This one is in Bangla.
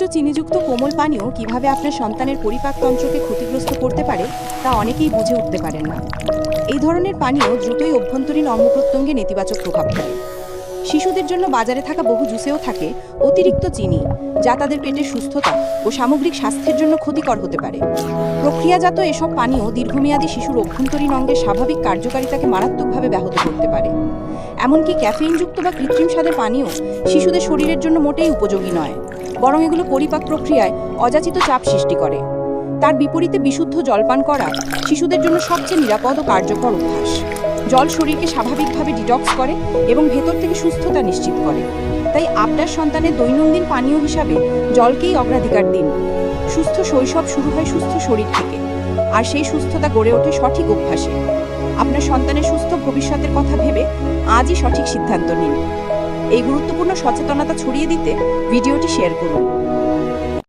উচ্চ চিনিযুক্ত কোমল পানীয় কীভাবে আপনার সন্তানের পরিপাকতন্ত্রকে ক্ষতিগ্রস্ত করতে পারে, তা অনেকেই বুঝে উঠতে পারেন না। এই ধরনের পানীয় দ্রুতই অভ্যন্তরীণ অঙ্গপ্রত্যঙ্গে নেতিবাচক প্রভাব ফেলে। শিশুদের জন্য বাজারে থাকা বহু জুসেও থাকে অতিরিক্ত চিনি, যা তাদের পেটের সুস্থতা ও সামগ্রিক স্বাস্থ্যের জন্য ক্ষতিকর হতে পারে। প্রক্রিয়াজাত এসব পানীয় দীর্ঘমেয়াদী শিশুর অভ্যন্তরীণ অঙ্গের স্বাভাবিক কার্যকারিতাকে মারাত্মকভাবে ব্যাহত করতে পারে। এমনকি ক্যাফেইনযুক্ত বা কৃত্রিম স্বাদের পানীয় শিশুদের শরীরের জন্য মোটেই উপযোগী নয়। বরং এগুলো পরিপাক প্রক্রিয়ায় অযাচিত চাপ সৃষ্টি করে। তার বিপরীতে বিশুদ্ধ জলপান করা শিশুদের জন্য সবচেয়ে নিরাপদ ও কার্যকর অভ্যাস। জল শরীরকে স্বাভাবিকভাবে ডিটক্স করে এবং ভেতর থেকে সুস্থতা নিশ্চিত করে। তাই আপনার সন্তানের দৈনন্দিন পানীয় হিসাবে জলকেই অগ্রাধিকার দিন। সুস্থ শৈশব শুরু হয় সুস্থ শরীর থেকে। আর সেই সুস্থতা গড়ে ওঠে সঠিক অভ্যাসে। আপনার সন্তানের সুস্থ ভবিষ্যতের কথা ভেবে আজই সঠিক সিদ্ধান্ত নিন। এই গুরুত্বপূর্ণ সচেতনতা ছড়িয়ে দিতে ভিডিওটি শেয়ার করুন।